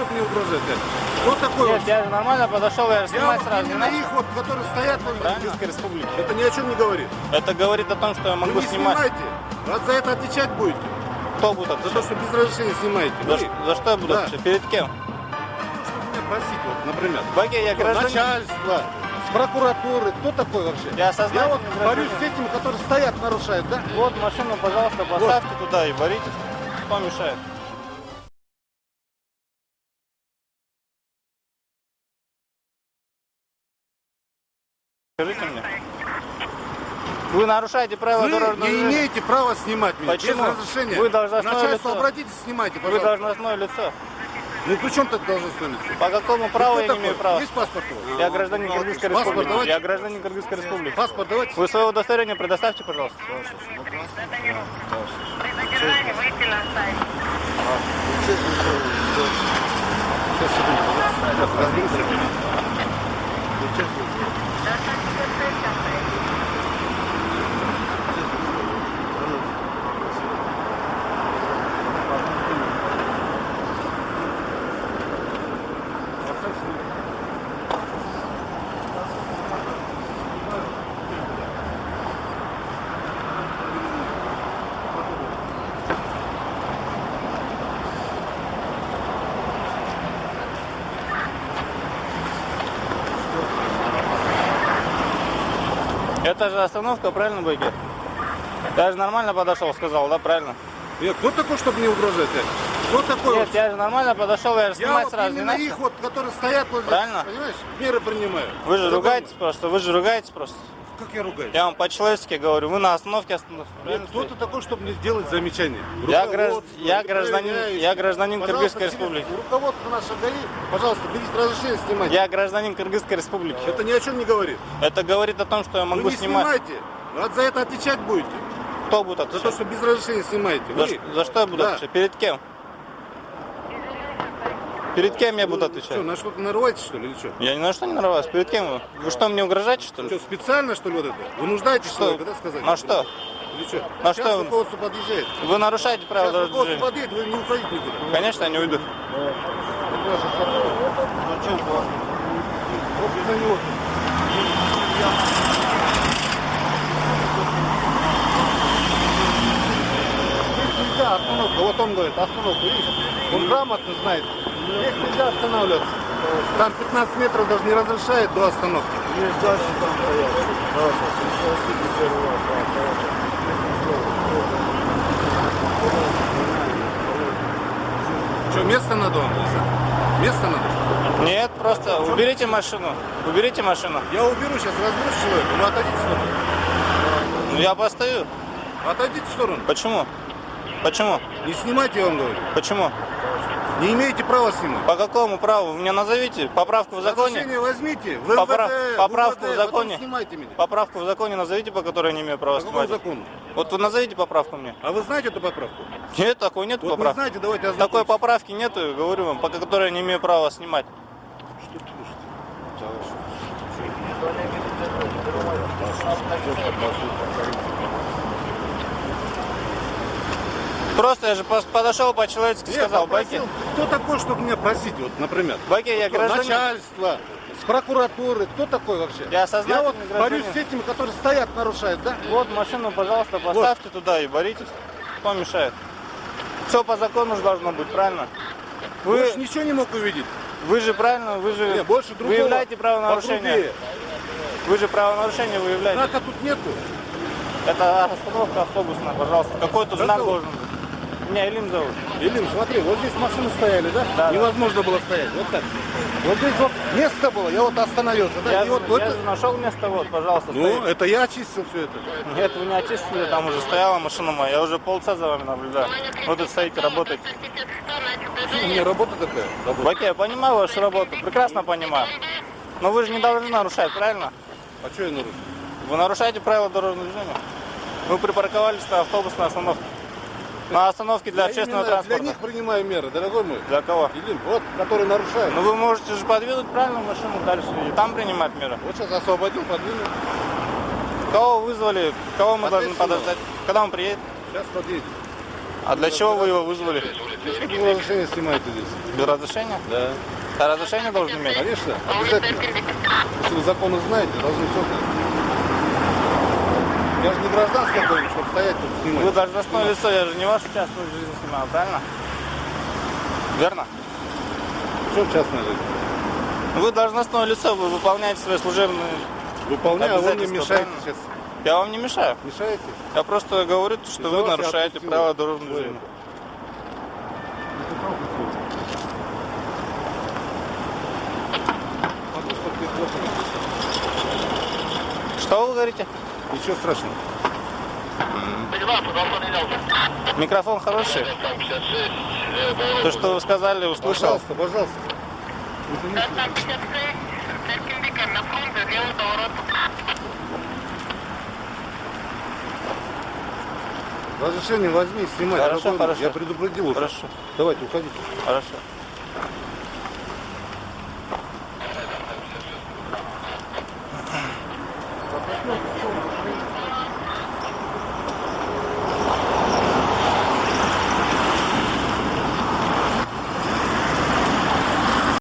чтобы мне угрожать? Вот такой Нет, вот. я же нормально подошел, я же Я снимать вот сразу не именно начал. их вот, которые стоят в? Киргизской республике. Это ни о чем не говорит. Это говорит о том, что я Вы могу не снимать. снимайте. Вас за это отвечать будете. Кто будет За то, отвечать? что без разрешения снимаете. За, Вы, за что я буду Да. отвечать? Перед кем? чтобы меня просить, вот, например. Баге, я гражданин. Начальство, с прокуратуры. Кто такой вообще? Я сознательный Я вот гражданин. борюсь с этими, которые стоят, нарушают, да? Вот машину, пожалуйста, поставьте туда и боритесь. Кто мешает? Вы нарушаете правила Вы дорожного не движения. имеете права снимать меня Почему? без разрешения. Вы должностное Начальство, лицо. обратитесь, снимайте, Вы пожалуйста. должностное лицо. Ну при чем тут должностное лицо? По какому праву я не такой? имею права? Есть паспорт у вас? Я гражданин Кыргызской Паспорт республики. давайте. Я гражданин Кыргызской республики. Паспорт давайте. Вы свое удостоверение предоставьте, пожалуйста. При задержании выйти на сайт. Сейчас, Это же остановка, правильно, Байке? Я же нормально подошел, сказал, да, правильно? Нет, кто такой, чтобы мне угрожать? Кто такой? Нет, вот? я же нормально подошел, я же Я снимать вот сразу не начал. их вот, которые стоят вот здесь, Правильно? понимаешь, меры принимаю. Вы же ругаетесь просто, вы же ругаетесь просто. Как я ругаюсь? Я вам по-человечески говорю, вы на остановке правильно кто ты такой, чтобы мне делать замечания? Я, гражд- я гражданин, я гражданин Кыргызской республики. Руководство наше ГАИ, пожалуйста, берите разрешение снимать. Я гражданин Кыргызской республики. Это ни о чем не говорит. Это говорит о том, что я могу Вы не снимать. снимайте. Вы за это отвечать будете. Кто будет За то, отвечать? что без разрешения снимаете. За, Вы- за что я буду Да. отвечать? Перед кем? Перед кем я буду Что, отвечать? на что-то нарываетесь, что ли, или что? Я ни на что не нарываюсь. Перед кем вы? Вы что, мне угрожаете, что Что, ли? специально, что ли, вот это? Вынуждаете Что? человека, да, сказать? На что? Или что? На Сейчас что вы- руководство подъезжает. Вы нарушаете правила Сейчас дорожного движения. подъедет, вы не уходите никуда. Конечно, я не уйду. Него. Остановка, вот он говорит, остановка, видишь? Он грамотно знает. Здесь нельзя останавливаться. Там 15 метров даже не разрешает до остановки. Есть дальше там стоят. Что, место надо вам? Место надо? Нет, просто уберите машину. Уберите машину. Я уберу сейчас, разберусь человека. Ну отойдите в сторону. Ну, Я постою. Отойдите в сторону. Почему? Почему? Не снимайте, я вам говорю. Почему? Не имеете права снимать. По какому праву? Вы мне назовите поправку в законе? Разрешение возьмите. В Попра- МВД, поправку УВД, в законе. Снимайте меня. Поправку в законе назовите, по которой я не имею права По снимать. закону? Вот вы назовите поправку мне. А вы знаете эту поправку? Нет, такой нет Вот поправки. знаете, давайте Такой ознакомимся. поправки нету, говорю вам, по которой я не имею права снимать. Что ты слушаете? Просто я же подошел по-человечески Я сказал, Баки, кто такой, чтобы меня просить, вот, например? Баки, я Кто? гражданин. Начальство, с прокуратуры, кто такой вообще? Я сознательный вот гражданин. борюсь с этими, которые стоят, нарушают, да? Вот машину, пожалуйста, поставьте туда и боритесь. Кто мешает? Все по закону же должно быть, правильно? Вы, Больше ничего не мог увидеть. вы же правильно, вы же Не, больше другого. выявляете правонарушение. Вы же правонарушение выявляете. Знака тут нету. Это остановка автобусная, пожалуйста. Какой тут знак должен быть? Меня Илим зовут. Илим, смотри, вот здесь машины стояли, да? Да, Невозможно было стоять, вот так. Вот здесь вот место было, я вот остановился, да? Я, И вот я это- же нашел место, вот, пожалуйста, Ну, стоит. это я очистил все это. Нет, вы не очистили, там уже стояла машина моя. Я уже полчаса за вами наблюдаю. Вы тут стоите, работаете. У меня работа такая. Работа. Баки, я понимаю вашу работу, прекрасно понимаю. Но вы же не должны нарушать, правильно? А что я нарушил? Вы нарушаете правила дорожного движения. Вы припарковались на автобусной остановке. На остановке для Я общественного именно транспорта. Для них принимаю меры, дорогой мой. Для кого? Илим, вот, который нарушает. Ну вы можете же подвинуть правильно машину дальше и там принимать меры. Вот сейчас освободил, подвинул. Кого вызвали, кого мы должны подождать? Когда он приедет? Сейчас подъедет. А для чего вы его вызвали? Чтобы разрешение снимаете здесь. Без разрешения? Да. А разрешение должен иметь? Конечно, обязательно. Если вы законы знаете, должны все знать. Я же не гражданский какой-нибудь, чтобы стоять тут снимать. Вы должностное лицо, я же не ваш участок в жизни снимаю, правильно? Верно? Чем частная жизнь? Вы должностное лицо, вы выполняете свои служебные... Выполняю, а вы мне мешаете правильно? сейчас. Я вам не мешаю. Мешаете? Я просто говорю, что Из-за вы нарушаете правила дорожного движения. Что. Что вы говорите? Ничего страшного. Микрофон хороший? То, что вы сказали, услышал. Пожалуйста, пожалуйста. Извините. 56, перпендикулярно на фронте, левый поворот. Разрешение возьми, снимай. Хорошо, хорошо. Я предупредил уже. Хорошо, Давайте, уходите. хорошо.